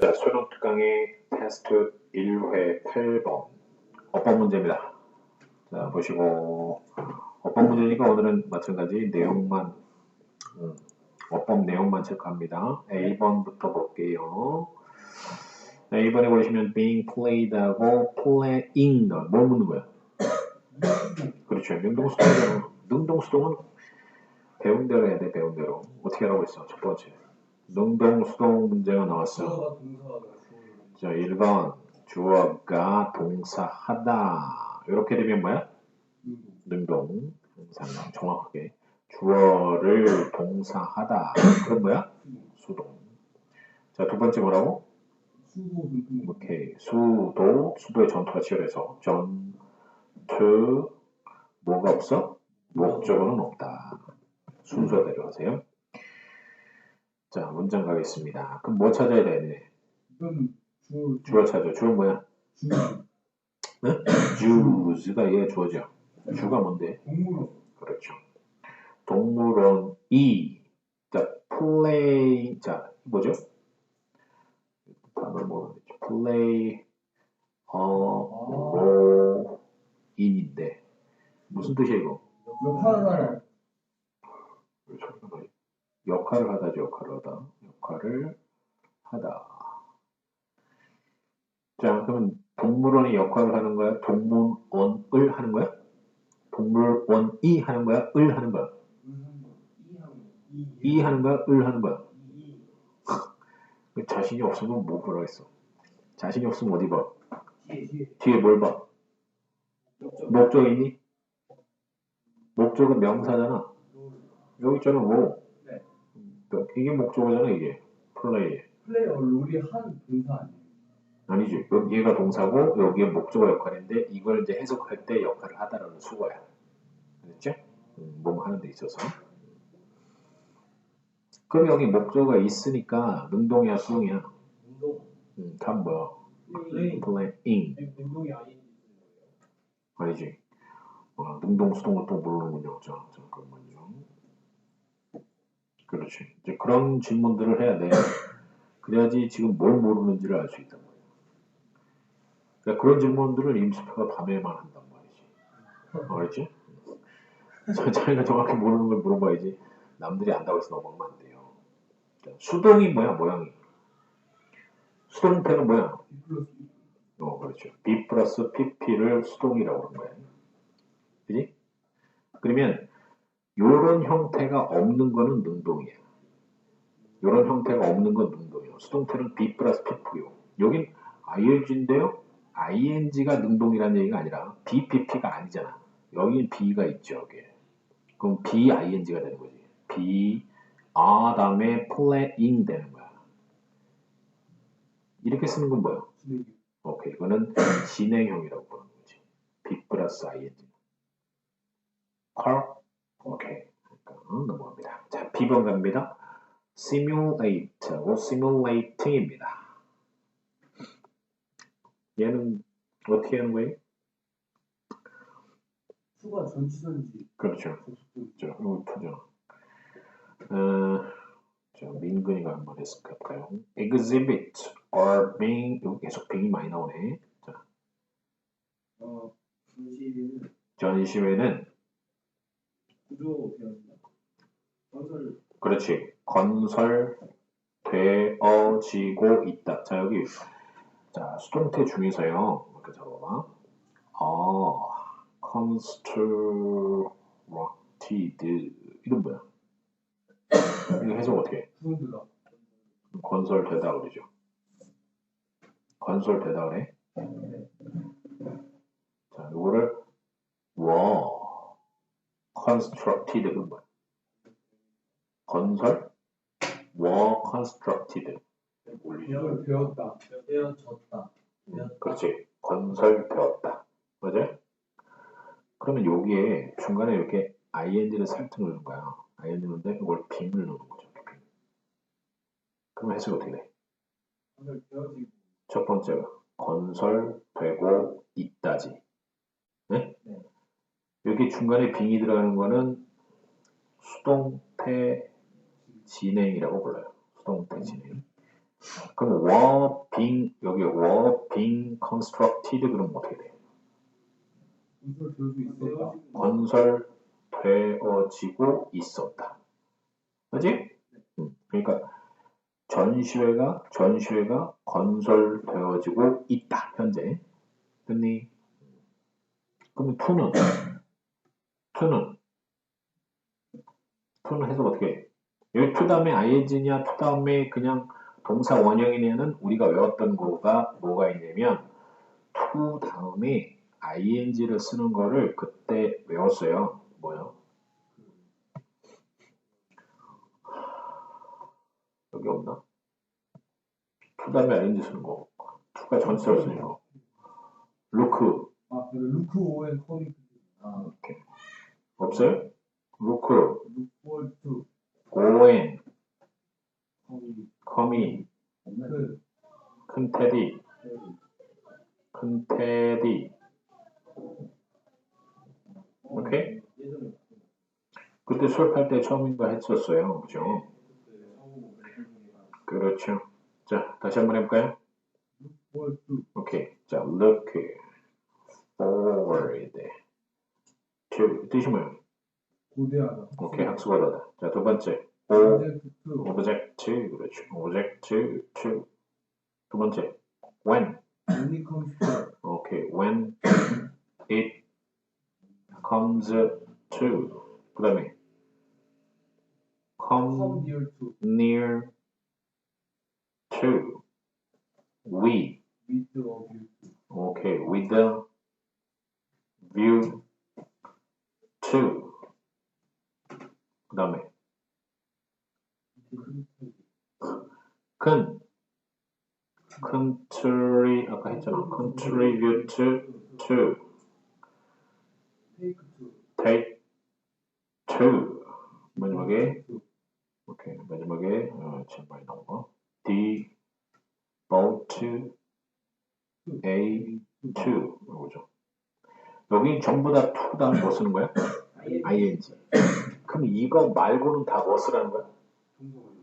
자, 수능 특강의 테스트 1회 8번 어법 문제입니다. 자, 보시고 어법 문제니까 오늘은 마찬가지 내용만 음, 어법 내용만 체크합니다. A번부터 볼게요. 자, A번에 보시면 being played하고 playing 뭘 묻는 거야? 그렇죠. 능동수동이잖아. 능동수동은 배운 대로 해야 돼, 배운 대로. 어떻게 하라고 했어? 첫 번째. 능동 수동 문제가 나왔어. 주어가 동사가 자, 1번 주어가 동사하다. 이렇게 되면 뭐야? 능동. 동사 정확하게. 주어를 동사하다. 그럼 뭐야? 수동. 자, 두 번째 뭐라고? 능동 오케이. 수도, 수도의 전투가 치열해서 전투 뭐가 없어? 목적어는 없다. 순서대로 하세요. 자, 문장 가겠습니다. 그럼 뭐 찾아야 되네? 이건 주어 주어 찾아. 주어 뭐야? 주 주즈가 얘 주어죠. 주가 뭔데? 동물원 그렇죠. 동물원 이 자 플레이 자 뭐죠? 단어 그러지? 플레이 어 로 인인데 무슨 뜻이야 이거? 역할을 역할을 하다죠. 역할을 하다. 역할을 하다. 자 그러면 동물원이 역할을 하는 거야? 동물원을 하는 거야? 동물원이 하는 거야? 을 하는 거야? 이 하는 거야? 을 하는 거야? 자신이 없으면 뭐 보라 했어? 자신이 없으면 어디 봐? 뒤에 뭘 봐? 목적 있니? 목적은 명사잖아. 여기 있잖아, 뭐. 네. 이게 목적어잖아, 이게. 플레이. 플레이어 롤이 한 동사 아니에요? 아니지. 여기 얘가 동사고, 여기에 목적어 역할인데, 이걸 이제 해석할 때 역할을 하다라는 수거야. 그랬죠? 음, 몸 하는 데 있어서. 그럼 여기 목적어가 있으니까, 능동이야, 수동이야? 운동 음, 답 뭐야? 플레이 playing. 운동이 아닌 아니지. 어, 능동 수동을 또 모르는군요. 자, 잠깐만요. 그렇지. 이제 그런 질문들을 해야 돼. 그래야지 지금 뭘 모르는지를 알 수 있단 말이야. 그러니까 그런 질문들을 임수표가 밤에만 한단 말이지. 알겠지? 자, 자기가 정확히 모르는 걸 물어봐야지. 남들이 안다고 해서 넘어가면 안 돼요. 자, 수동이 뭐야, 모양이? 수동태는 뭐야? 플러스 어, 그렇죠. B 플러스 PP를 수동이라고 그런 거예요. 그지? 그러면 요런 형태가 없는 거는 능동이야. 요런 형태가 없는 건 능동이에요. 수동태는 B 플러스 PP요. 여긴 ING인데요. ING가 능동이라는 얘기가 아니라 BPP가 아니잖아. 여긴 B가 있죠, 여기. 그럼 BING가 되는 거지. B, 아, 다음에 playing 되는 거야. 이렇게 쓰는 건? 진행이 오케이, 이거는 진행형이라고 부르는 거지. B 플러스 ing. 컬? 오케이. 그러니까 넘어갑니다. 자, B번 갑니다. simulate하고 simulating입니다. 얘는 어떻게 하는 거예요? 수가 전치선지 그렇죠. 자, 이거 보자. 어, 자, 민근이가 한번 해석할까요? exhibit or being, 여기 계속 being이 많이 나오네. 자, 어 전시는 전시회는 구조 건설 그렇지. 건설되어지고 있다. 자, 여기. 자, 수동태 중에서요. 이렇게 적어봐. 어, constructed. 이건 뭐야? 이거 해석 어떻게 해? 건설되다 그러죠. 건설되다 그래. 자, 이거를 constructed는 뭐야? 건설 were constructed. 올리죠. 배웠다 배워졌다 음, 그렇지. 건설되었다. 맞아요? 그러면 여기에 중간에 이렇게 ing를 살짝 넣는 거야. ing 넣는데 이걸 빔을 넣는 거죠. 빔. 그럼 해석이 어떻게 돼? 첫 번째가 건설되고 있다지. 네? 네. 여기 중간에 빙이 들어가는 거는 수동태 진행이라고 불러요. 수동태 진행. 그럼 were being 여기 were being constructed 그러면 어떻게 돼? 건설 되어지고 있었다. 건설되어지고 있었다. 그지? 음, 그러니까 전시회가 전시회가 건설되어지고 있다. 현재. 됐니? 그럼 to는 to는 to는 해석 어떻게 해? 여기 to 다음에 ing냐 to 다음에 그냥 동사 원형이냐는 우리가 외웠던 거가 뭐가 있냐면 to 다음에 ing를 쓰는 거를 그때 외웠어요. 뭐요? 여기 없나? to 다음에 ing 쓰는 거. to가 전체로 쓰는 거. look 아, 그 루크 오웬 코믹. 아, 이렇게. 없어요? go in, 코믹. come in, 그큰 테디, 큰 테디. 오케이? 그때 수업할 때 처음인가 했었어요. 그죠? 그렇죠. 자, 다시 한번 해볼까요? 오케이. 자, look forward to. 뜻이 뭐예요? 고대하다. 오케이, 학습하다. 자, 두 번째. o, 오브젝트 투 object, 그렇죠. object to. 두 번째. when. when it comes to 오케이. when it comes to. 그 다음에 come come near to near to. we. with a view to Okay, with the view to. 그 다음에 큰 country 아까 했잖아. to take to take to 마지막에 오케이 마지막에 어, 제일 많이 나온 거 devote a to 이거죠. 여기 전부 다 to 다음 뭐 쓰는 거야? ing. 그럼 이거 말고는 다 뭐 쓰라는 거야?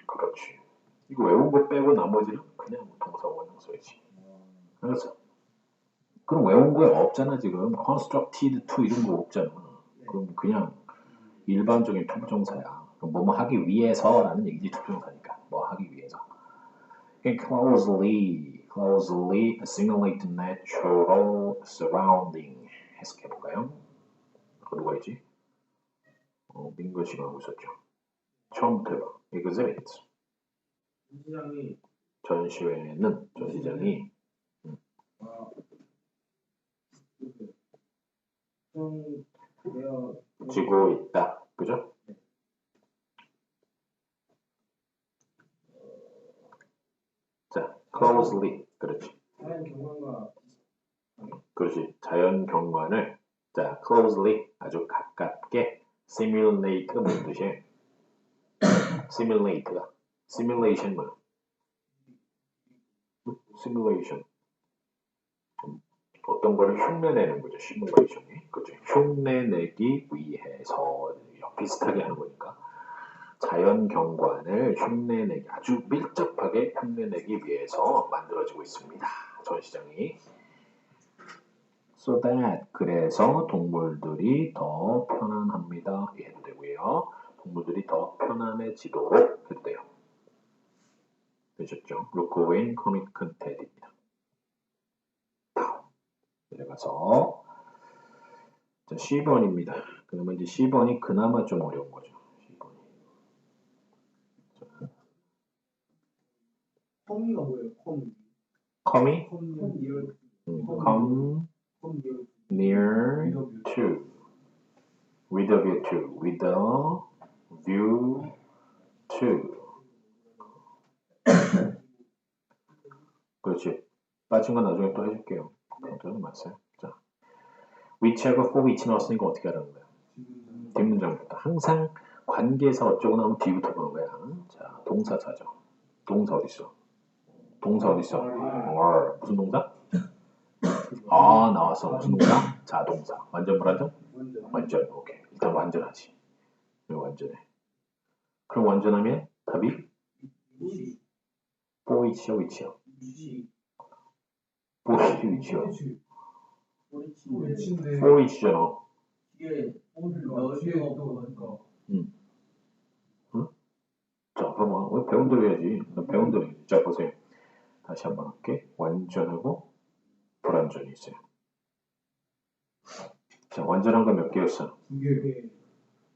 그렇지. 이거 외운 거 빼고 나머지는 그냥 동사 원형 써야지. 알았어? 그럼 외운 거에 없잖아 지금. constructed to 이런 거 없잖아. 그럼 그냥 일반적인 투부정사야. 뭐뭐 하기 위해서라는 얘기지 투부정사니까. 뭐 하기 위해서. closely, closely assimilate natural surrounding 해석해 볼까요? 그거 누가 있지? 어, 민거 씨가 하고 있었죠. 처음부터 해봐. exhibit. 시장이 전시회는 전시장이 아좀 되어 지고 있다. 그죠? 자, closely. 그렇지. 자연 경관과 그렇지. 자연 경관을 자, closely 아주 가깝게 simulate가 무슨 뜻이에요? simulate가 simulation 뭐야? simulation 음, 어떤 거를 흉내내는 거죠. simulation이. 그죠? 흉내내기 위해서 비슷하게 하는 거니까 자연 경관을 흉내내기 아주 밀접하게 흉내내기 위해서 만들어지고 있습니다. 전시장이. So that 그래서 동물들이 더 편안합니다. 해도 되고요. 동물들이 더 편안해지도록 해도 돼요. 되셨죠? 루코웨인 코믹 컨테드입니다. 다음 내려가서 자 10번입니다. 그러면 이제 10번이 그나마 좀 어려운 거죠. 10번이. 컴이가 뭐예요? 음, come 컴 니어 near to, with a view to, with a view to. 그렇지. 빠진 건 나중에 또 해줄게요. 그것도 맞어요. 자, 위치하고 for 위치 나왔으니까 어떻게 하라는 거야? 뒷문장부터. 항상 관계에서 어쩌고 나오면 뒤부터 보는 거야. 자, 동사자죠. 동사 어디 있어? 동사 어디 있어? or 무슨 동사? 아 나왔어 무슨 동사? 자동사. 완전 불안정? 완전 완전. 오케이. 일단 완전하지. 완전해. 그럼 완전하면 답이 시 보이치요, 위치요. 보이치, 위치요. 보이치잖아. 또 없으니까 자, 그러면 왜 배운 대로 해야지. 나 배운 대로 해야지. 자, 보세요. 다시 한번 할게. 완전하고 불완전이 있어요. 자, 완전한 거 몇 개였어? 두 개.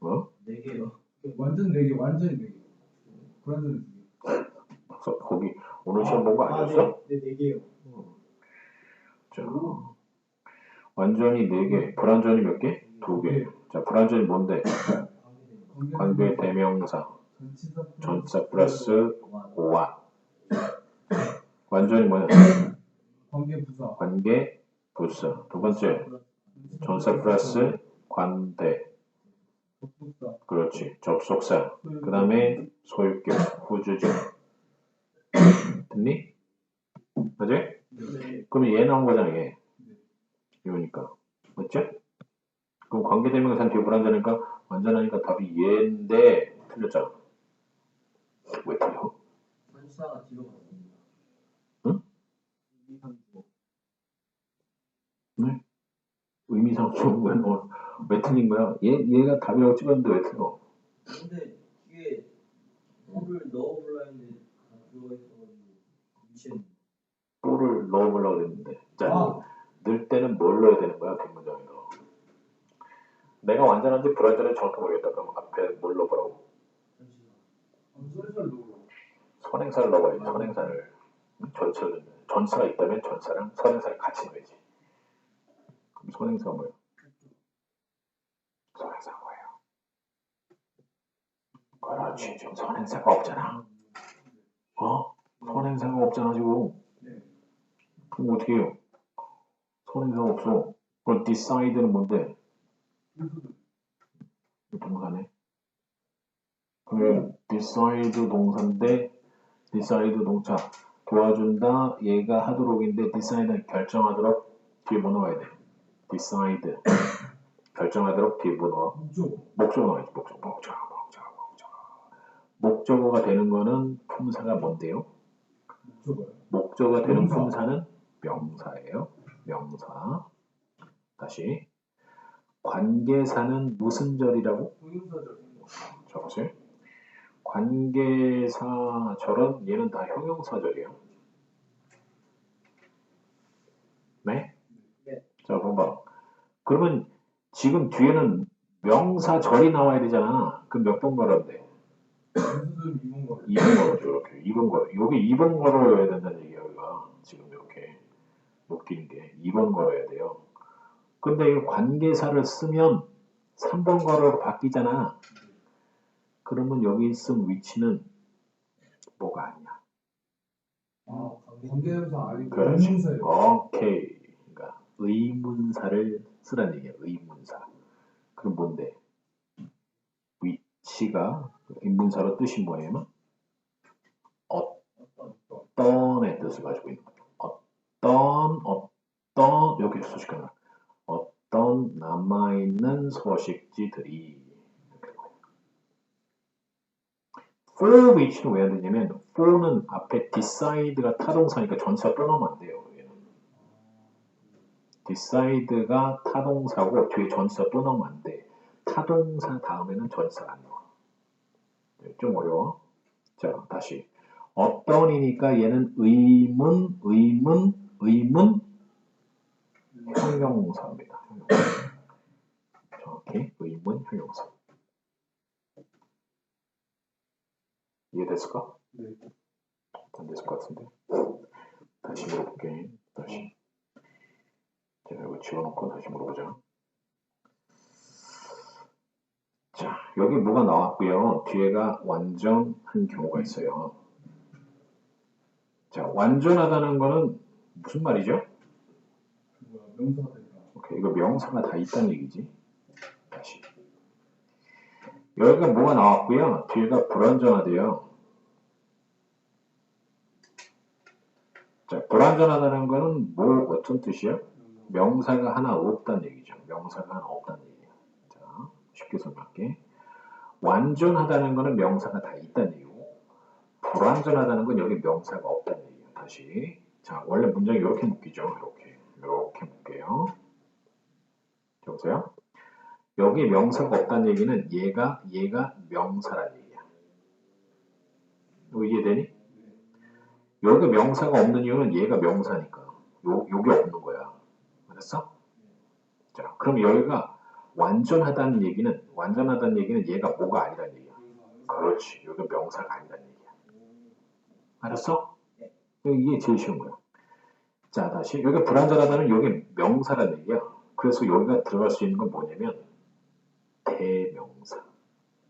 어? 네 개요. 완전 네 개, 완전히 네 개. 불완전 두 개. 그래서 거기 오늘 시험 본 거 아니었어? 네, 네 개요. 자, 완전히 네 개, 불완전히 몇 개? 두 개. 자, 불완전히 뭔데? 관계 대명사, 전치사 전사 플러스 오와. 완전히 뭐냐? 관계 부사. 관계 부사. 두 번째, 전사 플러스 관대. 그렇지. 접속사. 그 다음에 소유격, 후주적. 됐니? 맞지? 네. 그러면 얘 나온 거잖아, 얘. 이거니까. 맞죠? 그럼 관계대명사는 뒤에 불완전하니까 완전하니까 답이 얘인데 틀렸잖아. 왜 틀려? 전치사가 뒤로 갔습니다. 의미상 좋은 왜, 왜 틀린 거야? 얘, 얘가 답이라고 찍었는데 왜 틀려? 근데 뒤에 볼을 넣어보려 했는데 들어있어가지고 미션 볼을 넣어보려고 그랬는데. 자, 아, 넣을 때는 뭘 넣어야 되는 거야, 뒷문장에서? 내가 완전한지 불완전한지 정확히 모르겠다. 그럼 앞에 뭘 넣어보라고? 선행사를 넣어야지, 선행사를. 전체를, 전사가 있다면 전사랑 선행사를 같이 넣어야지. 그럼 선행사가 뭐야? 선행사가 뭐예요? 그렇지, 지금 선행사가 없잖아. 어? 선행사가 없잖아, 지금. 네. 그럼 어떻게 해요? 선행사가 없어. 그럼 decide는 뭔데? 동사네. 그러면 decide 동사인데 decide 동사 도와준다 얘가 하도록인데 decide 결정하도록 뭐 넣어야 돼? decide 결정하도록 뒤에 뭐 넣어? 목적. 목적 목적 목적 목적 목적어가 되는 거는 품사가 뭔데요? 목적어가 되는. 품사는 명사예요. 명사. 다시 관계사는 무슨 절이라고? 적으세요. 관계사절은 얘는 다 형용사절이에요. 네? 네. 자, 봐봐. 그러면 지금 뒤에는 명사절이 나와야 되잖아. 그럼 몇 번 걸어야 돼? 전수들 이문 거. 2번 걸어줘, 이렇게. 2번 걸어. 여기 2번 걸어야 된다는 얘기야, 여기가. 지금 이렇게. 웃기는 게. 2번 걸어야 돼요. 근데 이 관계사를 쓰면 3번 걸어로 바뀌잖아. 그러면 여기 쓴 위치는 뭐가 아니야. 아, 관계대명사 아니고 그렇지. 의문사예요. 오케이. 그러니까 의문사를 쓰라는 얘기야. 의문사. 그럼 뭔데? 위치가 의문사로 뜻이 어떤 어떤의 뜻을 가지고 있는 거죠. 어떤 어떤 여기 소식 하나. 어떤 남아있는 소식지들이 for which는 왜 안 되냐면 for는 앞에 decide가 타동사니까 전치사 떠나면 안 돼요. 얘는. decide가 타동사고 뒤에 전치사 또 넣으면 안 돼. 타동사 다음에는 전치사가 안 나와. 네, 좀 어려워. 자, 다시. 어떤이니까 얘는 의문, 의문, 의문, 형용사입니다. 형용사. 정확히 의문, 형용사. 이해됐을까? 네. 안 됐을 것 같은데. 다시 물어볼게. 다시. 자, 이거 지워놓고 다시 물어보자. 자, 여기 뭐가 나왔고요. 뒤에가 완전한 경우가 있어요. 자, 완전하다는 거는 무슨 말이죠? 오케이, 이거 명사가 다 있다는 얘기지. 여기가 뭐가 나왔고요. 뒤에가 불완전하대요. 자, 불완전하다는 거는 뭐 어떤 뜻이야? 명사가 하나 없다는 얘기죠. 명사가 하나 없다는 얘기야. 자, 쉽게 설명할게. 완전하다는 거는 명사가 다 있다는 얘기고, 불완전하다는 건 여기 명사가 없다는 얘기예요. 다시. 자, 원래 문장이 이렇게 묶이죠. 이렇게. 이렇게 묶여요. 자, 보세요. 여기 명사가 없다는 얘기는 얘가, 얘가 명사란 얘기야. 이거 이해되니? 여기 명사가 없는 이유는 얘가 명사니까. 요, 요게 없는 거야. 알았어? 자, 그럼 여기가 완전하다는 얘기는, 완전하다는 얘기는 얘가 뭐가 아니라는 얘기야. 그렇지. 여기 명사가 아니라는 얘기야. 알았어? 이게 제일 쉬운 거야. 자, 다시. 여기 불완전하다는 여기 명사라는 얘기야. 그래서 여기가 들어갈 수 있는 건 뭐냐면, 대명사.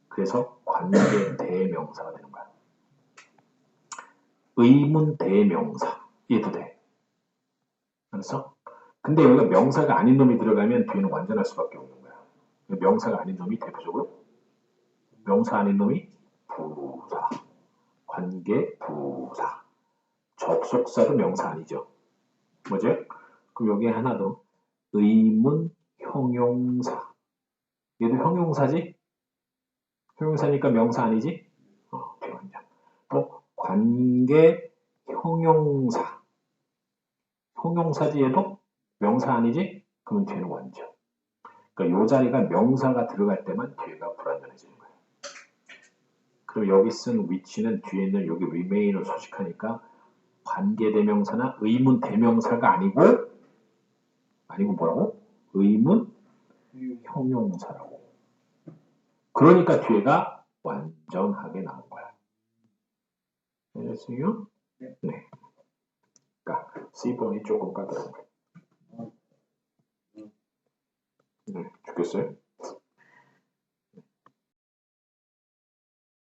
그래서 관계 대명사가 되는 거야. 의문 대명사. 얘도 돼. 알았어? 근데 여기가 명사가 아닌 놈이 들어가면 뒤에는 완전할 수밖에 없는 거야. 명사가 아닌 놈이 대표적으로 명사 아닌 놈이 부사, 관계 부사, 접속사도 명사 아니죠. 뭐죠? 그럼 여기 하나 더 의문 형용사. 얘도 형용사지? 형용사니까 명사 아니지? 어, 비완전. 또 관계 형용사. 형용사지 얘도 명사 아니지? 그러면 뒤에는 완전. 그러니까 이 자리가 명사가 들어갈 때만 뒤에가 불완전해지는 거예요. 그리고 여기 쓴 위치는 뒤에 있는 여기 remain을 소식하니까 관계대명사나 의문 대명사가 아니고 아니고 뭐라고? 의문 형용사라고. 그러니까 뒤에가 완전하게 나온 거야. 알겠어요? 네. 그러니까 C번이 조금 까다로운 거야. 네, 죽겠어요?